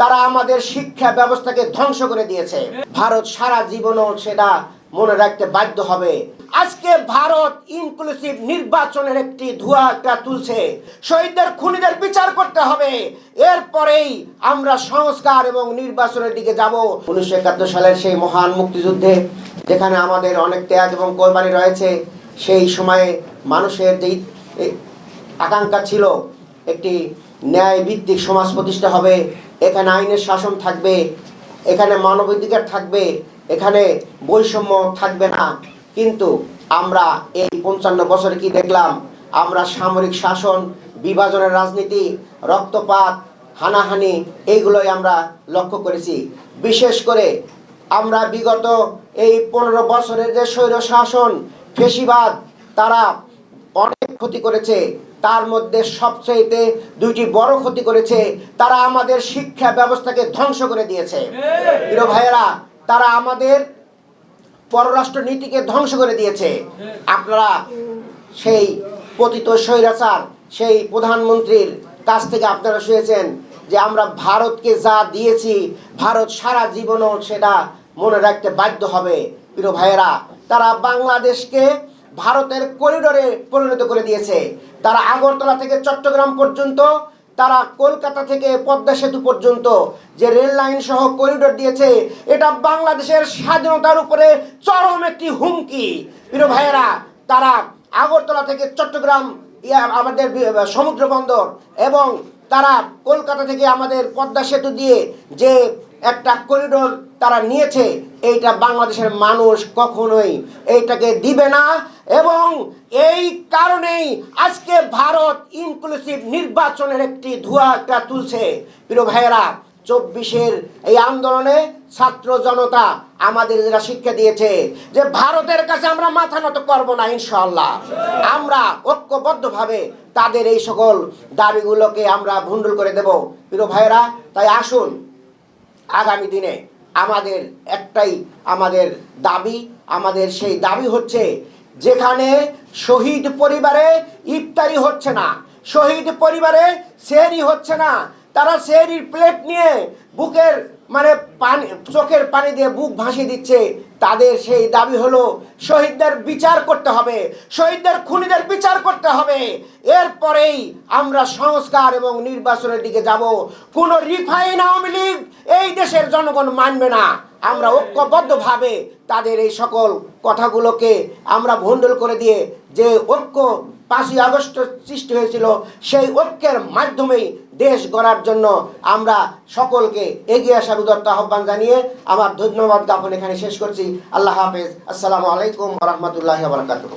তারা আমাদের শিক্ষা ব্যবস্থাকে ধ্বংস করে দিয়েছে। ভারত সারা জীবনও সেটা মনে রাখতে বাধ্য হবে। আজকে ভারত ইনক্লুসিভ নির্বাচনের একটি ধোঁয়া একটা তুলছে। শহীদদের খুনিদের বিচার করতে হবে। এরপরেই আমরা সংস্কার এবং নির্বাচনের দিকে যাব। উনিশশো একাত্তর সালের সেই মহান মুক্তিযুদ্ধে যেখানে আমাদের অনেক ত্যাগ এবং কোরবানি রয়েছে, সেই সময়ে মানুষের এই আকাঙ্ক্ষা ছিল, একটি ন্যায় ভিত্তিক সমাজ প্রতিষ্ঠা হবে। এখানে আইনের শাসন থাকবে, এখানে মানবাধিকার থাকবে, এখানে বৈষম্য থাকবে না। কিন্তু আমরা এই পঞ্চান্ন বছরে কি দেখলাম? আমরা সামরিক শাসন, বিভাজনের রাজনীতি, রক্তপাত, হানাহানি এইগুলোই আমরা লক্ষ্য করেছি। বিশেষ করে আমরা বিগত এই পনেরো বছরের যে স্বৈর শাসন ফেসিবাদ, তারা অনেক ক্ষতি করেছে। তার মধ্যে সবচেয়েতে দুইটি বড় ক্ষতি করেছে, তারা আমাদের শিক্ষা ব্যবস্থাকে ধ্বংস করে দিয়েছে। প্রিয় ভাইয়েরা, তারা আমাদের পররাষ্ট্র নীতিকে ধ্বংস করে দিয়েছে। আপনারা সেই পতিত স্বৈরাচার, সেই প্রধানমন্ত্রীর কাছ থেকে আপনারা শুয়েছেন যে আমরা ভারতকে যা দিয়েছি, ভারত সারা জীবনও সেটা মনে রাখতে বাধ্য হবে। প্রিয় ভাইয়েরা, তারা বাংলাদেশকে ভারতের করিডোরে পরিণত করে দিয়েছে। তারা আগরতলা থেকে চট্টগ্রাম পর্যন্ত, তারা কলকাতা থেকে পদ্মা সেতু পর্যন্ত, যে রেল লাইন সহ করিডোর দিয়েছে, এটা বাংলাদেশের স্বাধীনতার উপরে চরম একটি হুমকি। প্রিয় ভাইয়েরা, তারা আগরতলা থেকে চট্টগ্রাম আমাদের সমুদ্র বন্দর এবং তারা কলকাতা থেকে আমাদের পদ্মা সেতু দিয়ে যে একটা করিডোর তারা নিয়েছে, এইটা বাংলাদেশের মানুষ কখনোই এইটাকে দিবে না। এবং এই কারণেই আজকে ভারত ইনক্লুসিভ নির্বাচনের একটি ধোঁয়া একটা তুলছে। প্রিয় ভাইয়েরা, চব্বিশের এই আন্দোলনে ছাত্র জনতা আমাদের যারা শিক্ষা দিয়েছে যে ভারতের কাছে আমরা মাথা নত করব না ইনশাল্লাহ আমরা ঐক্যবদ্ধভাবে তাদের এই সকল দাবিগুলোকে আমরা ভুন্ডুল করে দেব। প্রিয় ভাইয়েরা, তাই আসুন, আগামী দিনে আমাদের একটাই আমাদের দাবি, আমাদের সেই দাবি হচ্ছে যেখানে শহীদ পরিবারে ইফতারি হচ্ছে না, শহীদ পরিবারে সেহরি হচ্ছে না। তারা সেহরির প্লেট নিয়ে বুকের মানে পানি, চোখের পানি দিয়ে বুক ভাসিয়ে দিচ্ছে। তাদের সেই দাবি হলো শহীদদের বিচার করতে হবে, শহীদদের খুনিদের বিচার করতে হবে। এরপরেই আমরা সংস্কার এবং নির্বাচনের দিকে যাব। কোনো রিফাইন আওয়ামী লীগ এই দেশের জনগণ মানবে না। আমরা ঐক্যবদ্ধভাবে তাদের এই সকল কথাগুলোকে আমরা ভণ্ডল করে দিয়ে যে ঐক্য পাঁচই আগস্ট সৃষ্টি হয়েছিল, সেই ঐক্যের মাধ্যমেই দেশ গড়ার জন্য আমরা সকলকে এগিয়ে আসার উদত্ত আহ্বান জানিয়ে আমার ধন্যবাদ জ্ঞাপন এখানে শেষ করছি। আল্লাহ হাফেজ। আসসালামু আলাইকুম রহমতুল্লাহ বারকাতুহ।